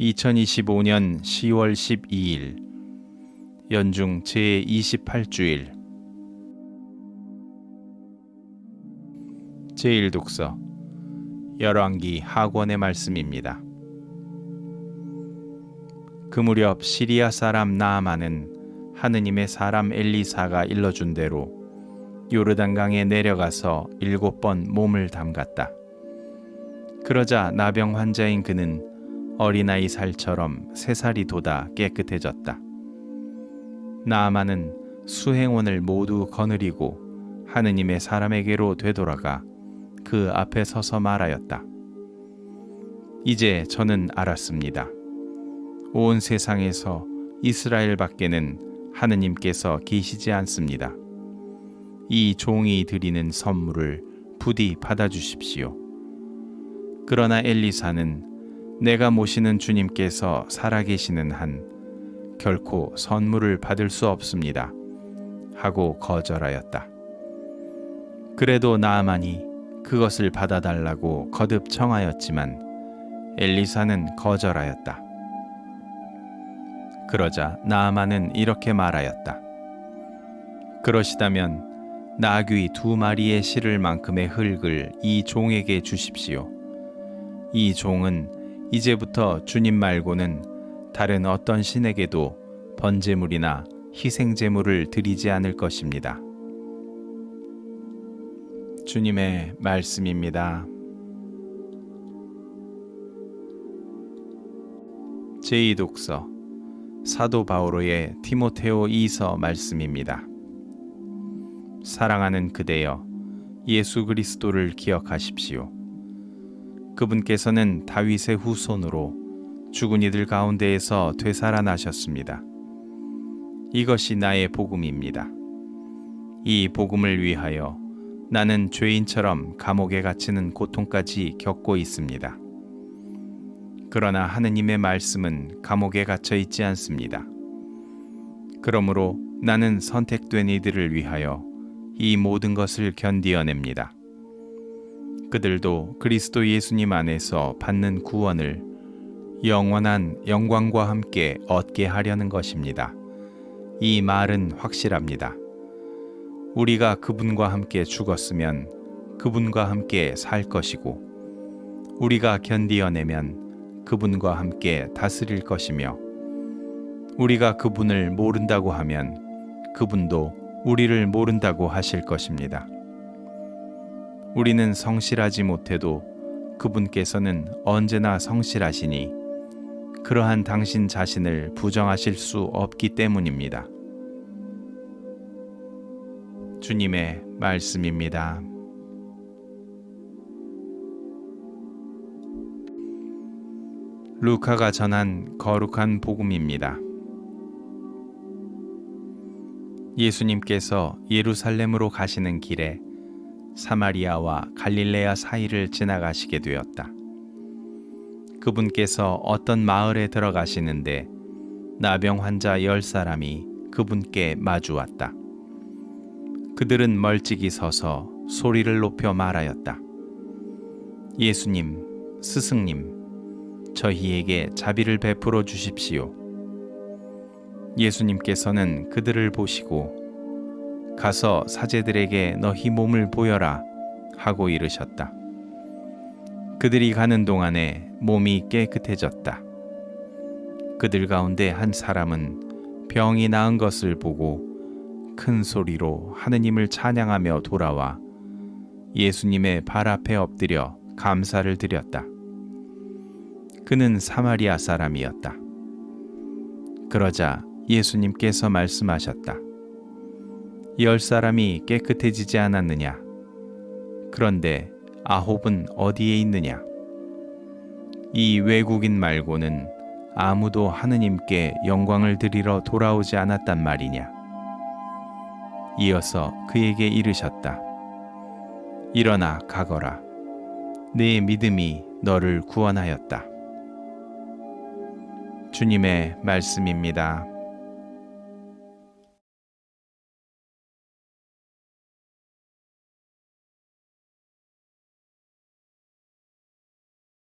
2025년 10월 12일 연중 제28주일 제1독서 열왕기 하권의 말씀입니다. 그 무렵 시리아 사람 나아만은 하느님의 사람 엘리사가 일러준 대로 요르단강에 내려가서 일곱 번 몸을 담갔다. 그러자 나병 환자인 그는 어린아이 살처럼 세 살이 돋아 깨끗해졌다. 나아만은 수행원을 모두 거느리고 하느님의 사람에게로 되돌아가 그 앞에 서서 말하였다. 이제 저는 알았습니다. 온 세상에서 이스라엘 밖에는 하느님께서 계시지 않습니다. 이 종이 드리는 선물을 부디 받아주십시오. 그러나 엘리사는 내가 모시는 주님께서 살아계시는 한 결코 선물을 받을 수 없습니다. 하고 거절하였다. 그래도 나아만이 그것을 받아달라고 거듭 청하였지만 엘리사는 거절하였다. 그러자 나아만은 이렇게 말하였다. 그러시다면 나귀 두 마리의 실을 만큼의 흙을 이 종에게 주십시오. 이 종은 이제부터 주님 말고는 다른 어떤 신에게도 번제물이나 희생제물을 드리지 않을 것입니다. 주님의 말씀입니다. 제2독서 사도 바오로의 티모테오 2서 말씀입니다. 사랑하는 그대여 예수 그리스도를 기억하십시오. 그분께서는 다윗의 후손으로 죽은 이들 가운데에서 되살아나셨습니다. 이것이 나의 복음입니다. 이 복음을 위하여 나는 죄인처럼 감옥에 갇히는 고통까지 겪고 있습니다. 그러나 하느님의 말씀은 감옥에 갇혀 있지 않습니다. 그러므로 나는 선택된 이들을 위하여 이 모든 것을 견디어냅니다. 그들도 그리스도 예수님 안에서 받는 구원을 영원한 영광과 함께 얻게 하려는 것입니다. 이 말은 확실합니다. 우리가 그분과 함께 죽었으면 그분과 함께 살 것이고 우리가 견디어내면 그분과 함께 다스릴 것이며 우리가 그분을 모른다고 하면 그분도 우리를 모른다고 하실 것입니다. 우리는 성실하지 못해도 그분께서는 언제나 성실하시니 그러한 당신 자신을 부정하실 수 없기 때문입니다. 주님의 말씀입니다. 루카가 전한 거룩한 복음입니다. 예수님께서 예루살렘으로 가시는 길에 사마리아와 갈릴레아 사이를 지나가시게 되었다. 그분께서 어떤 마을에 들어가시는데 나병 환자 열 사람이 그분께 마주 왔다. 그들은 멀찍이 서서 소리를 높여 말하였다. 예수님, 스승님, 저희에게 자비를 베풀어 주십시오. 예수님께서는 그들을 보시고 가서 사제들에게 너희 몸을 보여라 하고 이르셨다. 그들이 가는 동안에 몸이 깨끗해졌다. 그들 가운데 한 사람은 병이 나은 것을 보고 큰 소리로 하느님을 찬양하며 돌아와 예수님의 발 앞에 엎드려 감사를 드렸다. 그는 사마리아 사람이었다. 그러자 예수님께서 말씀하셨다. 열 사람이 깨끗해지지 않았느냐? 그런데 아홉은 어디에 있느냐? 이 외국인 말고는 아무도 하느님께 영광을 드리러 돌아오지 않았단 말이냐? 이어서 그에게 이르셨다. 일어나 가거라. 내 믿음이 너를 구원하였다. 주님의 말씀입니다.